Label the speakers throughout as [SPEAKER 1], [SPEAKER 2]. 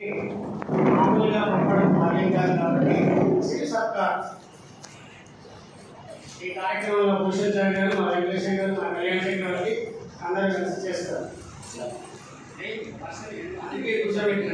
[SPEAKER 1] మామూలుగా పంపడం భావ్యం కాదు కాబట్టి శ్రీ సర్కార్ ఈ కార్యక్రమంలో భూషణ్ గారు మా వెంకటేశ్వర గారు మా కళ్యాణ్ సింగ్ గారికి అందరూ కలిసి చేస్తారు. అందుకే కూర్చోబెట్టిన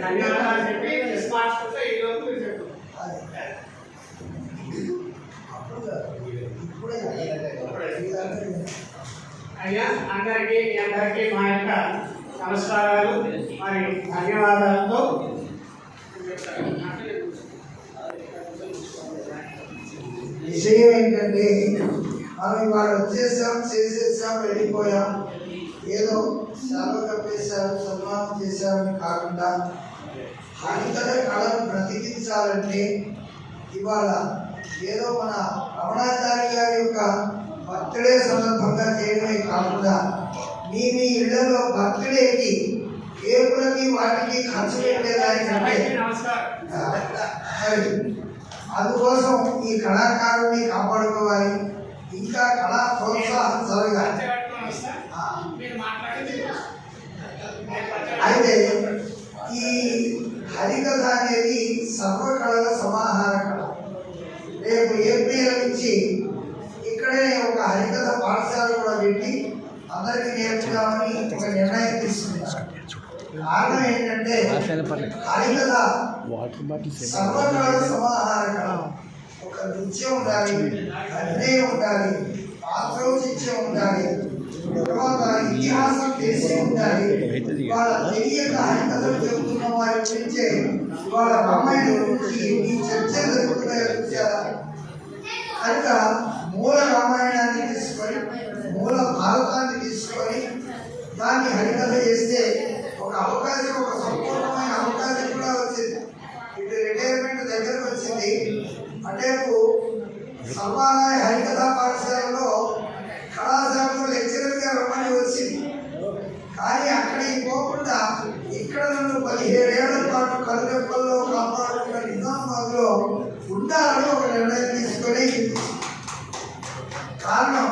[SPEAKER 1] ధన్యవాదాలు చెప్పి ప్రెస్ మార్చుకుంటే ఈ లోపు మీరు చెప్పండి అయ్యా అందరికీ అందరికీ మా యొక్క నమస్కారాలు మరి ధన్యవాదాలతో
[SPEAKER 2] విషయం ఏంటంటే మనం ఇవాళ వచ్చేసాం చేసేసాం వెళ్ళిపోయాం. ఏదో సెలవు కప్పేశారు సన్మానం చేశామని కాకుండా హరితర కళను బ్రతికించాలంటే ఇవాళ ఏదో మన రమణాచారి గారి యొక్క బర్త్డే సందర్భంగా చేయడమే కాకుండా మీ మీ ఇళ్ళలో బర్త్డేకి కేకులకి వాటికి ఖర్చు పెట్టేదానికంటే అందుకోసం ఈ కళాకారుని కాపాడుకోవాలి ఇంకా కళా ప్రోత్సాహం జరగాలి
[SPEAKER 1] పంచగట్టుకొని వస్తా
[SPEAKER 2] ఆ,
[SPEAKER 1] మీరు మాట్లాడితే
[SPEAKER 2] అయితే ఈ హరికథ అనేది సర్వకళల సమాహార కళ. రేపు ఏప్రిల్ నుంచి ఇక్కడే ఒక హరికథ పాఠశాల కూడా పెట్టి అందరికీ నేర్పుదామని ఒక నిర్ణయం తీసుకున్నాను. కారణం ఏంటంటే హరికథ
[SPEAKER 3] వాటర్ బాటిల్
[SPEAKER 2] సర్వకాల సమాహార కళ. ఒక నృత్యం ఉండాలి అభినయం ఉండాలి పాత్రోచిత్యం ఉండాలి తర్వాత ఇతిహాసం తెలిసి ఉండాలి. వాళ్ళ తెలియక హరికథలు చెబుతున్న వారి గురించే వాళ్ళ అమ్మాయిని గురించి చర్చలు జరుగుతున్నాయో చూసారా కనుక మూల రామాయణాన్ని తీసుకొని మూల భారతాన్ని తీసుకొని దాన్ని హరికథ చేస్తే కారణం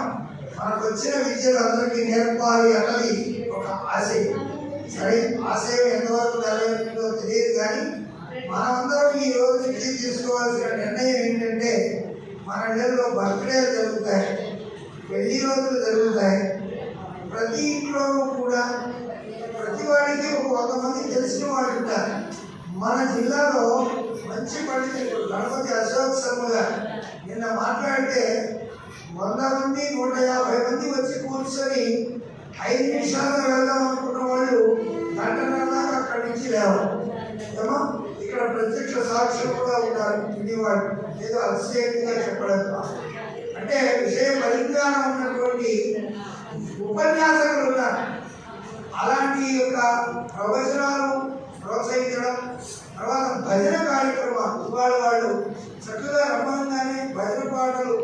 [SPEAKER 2] మనకు వచ్చిన విద్యలు అందరికీ నేర్పాలి అన్నది ఒక ఆశయం సరే ఆశయం ఎంతవరకు నెరవేరుతుందో తెలియదు కానీ మనమందరం ఈ రోజు నుంచి తీసుకోవాల్సిన నిర్ణయం ఏంటంటే మన ఇళ్ళలో బర్త్డే జరుగుతాయి పెళ్ళి రోజులు జరుగుతాయి. ప్రతి ఇంట్లోనూ కూడా ప్రతి వాడికి ఒక వంద మంది తెలిసిన వాళ్ళు ఉంటారు. మన జిల్లాలో మంచి పండితులు గణపతి అశోక్ శర్మ గారు నిన్న మాట్లాడితే వంద మంది నూట యాభై మంది వచ్చి కూర్చొని ఐదు నిమిషాల్లో వెళ్దాం అనుకున్న వాళ్ళు గంటన్నర అక్కడి నుంచి లేవాలి ఏమో ఇక్కడ ప్రత్యక్ష సాక్ష్యం కూడా ఉన్నారు వినేవాడు ఏదో అతిశయంగా చెప్పడం అంటే విషయ పరిజ్ఞానం ఉన్నటువంటి ఉపన్యాసకులు ఉన్నారు. అలాంటి యొక్క ప్రవచన ప్రోత్సహించడం తర్వాత భజన కార్యక్రమాలు ఇవాళ వాళ్ళు చక్కగా రమ్మంగానే భజన పాటలు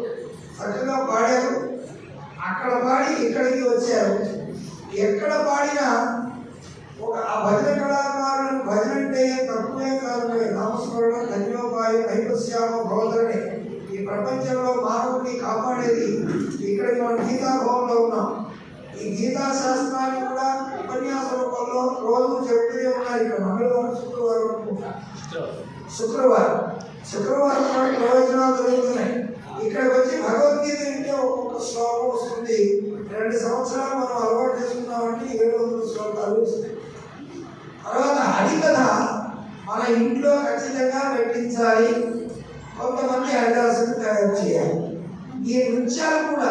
[SPEAKER 2] చక్కగా పాడారు అక్కడ పాడి ఇక్కడికి వచ్చారు? ఎక్కడ పాడినా ఒక ఆ భజన కళాకారులు భజన అంటే తక్కువే కాదు నామస్మరణ ధన్యోపాయం ఐపశ్యామ భవతరణి ఈ ప్రపంచంలో మానవుడిని కాపాడేది ఇక్కడ మనం గీతాభవన్లో ఉన్నాం. ఈ గీతా శాస్త్రాన్ని కూడా ఉపన్యాస రూపంలో రోజు చెప్తూనే ఉన్నారు ఇక్కడ మంగళవారం శుక్రవారం శుక్రవారం. శుక్రవారం కూడా ప్రవచనాలు జరుగుతున్నాయి. ఇక్కడికి వచ్చి భగవద్గీత వింటే ఒక్కొక్క శ్లోకం వస్తుంది. రెండు సంవత్సరాలు మనం అలవాటు చేసుకున్నామంటే ఏడు వందల శ్లోకాలు తర్వాత తర్వాత హరికథ మన ఇంట్లో ఖచ్చితంగా పెట్టించాలి. కొంతమంది హరిదాసులు తయారు చేయాలి. ఈ నృత్యాలు కూడా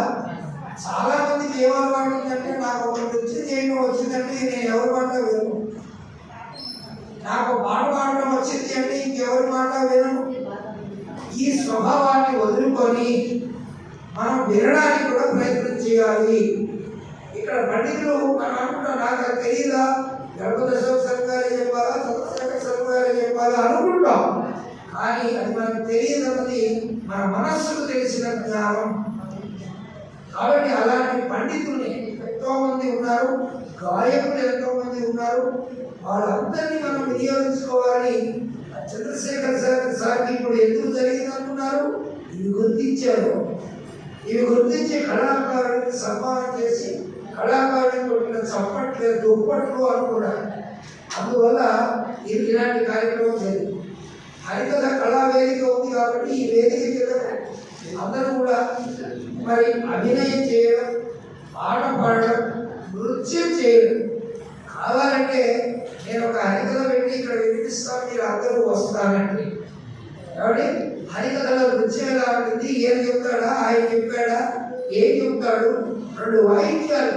[SPEAKER 2] చాలా మందికి ఏం అలవాటు ఉందంటే నాకు ఒక నృత్యం చేయడం వచ్చిందంటే నేను ఎవరి మాట వినను. నాకు పాట పాడడం వచ్చింది అంటే ఇంకెవరి మాట వినను. స్వభావాన్ని వదులుకొని మనం వినడానికి కూడా ప్రయత్నం చేయాలి. ఇక్కడ పండితులు మనం అనుకుంటాం నాకు అది తెలియదా గణపతి సంఘాలు చెప్పాలా? సత్యశేఖర సంఘాలు చెప్పాలా? అనుకుంటాం. కానీ అది మనకు తెలియదన్నది మన మనస్సుకు తెలిసిన జ్ఞానం. కాబట్టి అలాంటి పండితుల్ని ఎంతో మంది ఉన్నారు గాయకులు ఎంతో మంది ఉన్నారు. వాళ్ళందరినీ మనం వినియోగించుకోవాలి. చంద్రశేఖర్ సార్ సార్కి ఇప్పుడు ఎందుకు జరిగింది అనుకున్నారు ఇది గుర్తించారు. ఇవి గుర్తించి కళాకారుడికి సన్మానం చేసి కళాకారుడికి కొట్టిన చప్పట్లే దుప్పట్లు అనుకున్నారు అందువల్ల ఇది ఇలాంటి కార్యక్రమం జరిగింది హరికథ కళా వేదిక ఉంది కాబట్టి ఈ వేదిక కింద అందరూ కూడా మరి అభినయం చేయడం ఆట పాడడం నృత్యం చేయడం కావాలంటే నేను ఒక హరికథ పెట్టి ఇక్కడ వినిపిస్తాను మీరు అందరూ వస్తానండి. కాబట్టి హరికథలో నృత్యం ఎలా ఉంటుంది ఏం చెప్తాడా? ఆయన చెప్పాడా? ఏం చెప్తాడు? రెండు వాయిద్యాలు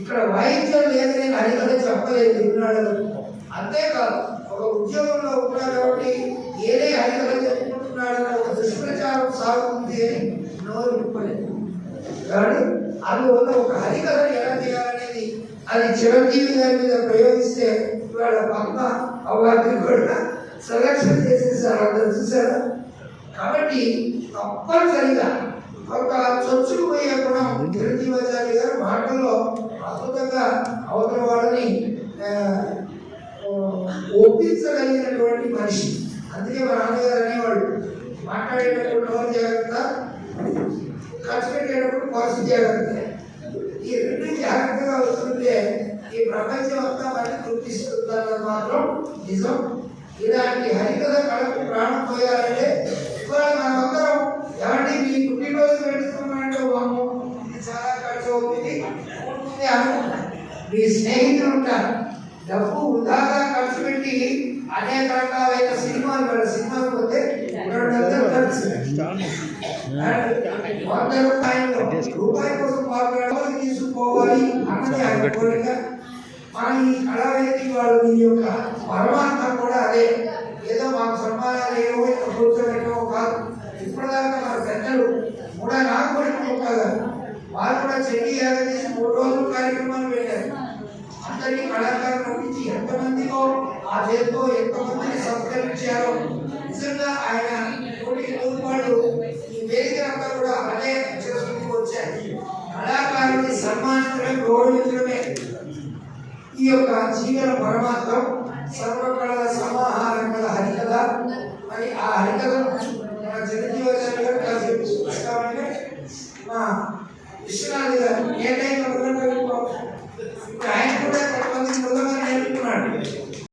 [SPEAKER 2] ఇక్కడ వాయిద్యం లేదు నేను హరికథ చెప్పలేదు విన్నాడు. అంతేకాదు ఒక ఉద్యోగంలో ఉన్నాడు కాబట్టి ఏదే హరికథ చెప్పుకుంటున్నాడన్న ఒక దుష్ప్రచారం సాగుతుంది అని నోరు విప్పలేదు. కానీ అందువల్ల ఒక హరికథను ఎలా చేయాలనేది అది చిరంజీవి గారి మీద ప్రయోగిస్తే ఇవాళ పద్మ అవార్డు కూడా సెలక్షన్ చేసేసారు. అందరు చూసారా కాబట్టి తప్పనిసరిగా ఒక చొచ్చుకుపోయే గుణం చిరంజీవాచార్య గారు మాటల్లో అద్భుతంగా అవతల వాళ్ళని ఒప్పించగలిగినటువంటి మనిషి. అందుకే మా నాన్నగారు అనేవాడు మాట్లాడేటప్పుడు నోరు జాగ్రత్త ఖర్చు పెట్టేటప్పుడు పర్సు జాగ్రత్త. ఈ రెండు జాగ్రత్తగా వస్తుంటే ఈ ప్రపంచం అంతా మనకి గుర్తిస్తుందన్నది మాత్రం నిజం. ఇలాంటి హరికథ కళకు ప్రాణం పోయాలంటే ఇవాళ మనమందరం ఏమంటే మీ పుట్టినరోజు పెట్టుకున్నామంటే వాము ఇది చాలా ఖర్చు అవుతుంది మీ స్నేహితులు ఉంటారు. డబ్బు వృధాగా ఖర్చు పెట్టి అనేక రకాలైన సినిమాలు వాళ్ళ సినిమాలు పోతే రెండు వందలు ఖర్చు. వంద రూపాయలు. రూపాయి కోసం పాల్గొనడం తీసుకోవాలి అన్నది ఆయన కోరిక. మన ఈ కళావేది వాళ్ళు యొక్క పరమార్థం కూడా అదే. ఏదో మాకు సన్మానాలు ఏవో ఇక్కడ కూర్చోబెట్టమో కాదు. ఇప్పటిదాకా మన పెద్దలు కూడా నాకు కూడా వారు కూడా చెల్లి యాగం మూడు రోజులు కార్యక్రమాలు పెట్టారు. అందరికీ కళాకారులు పంపించి ఎంతమందికో ఆ చేతితో ఎంతమందిని సంస్కరించారో నిజంగా ఆయన కోటి రూపాయలు ఈ వేదిక అంతా కూడా అదే చేసుకుంటూ వచ్చారు. కళాకారుని సన్మానించడమే గౌరవించడమే ఈ యొక్క జీవన పరమాత్మ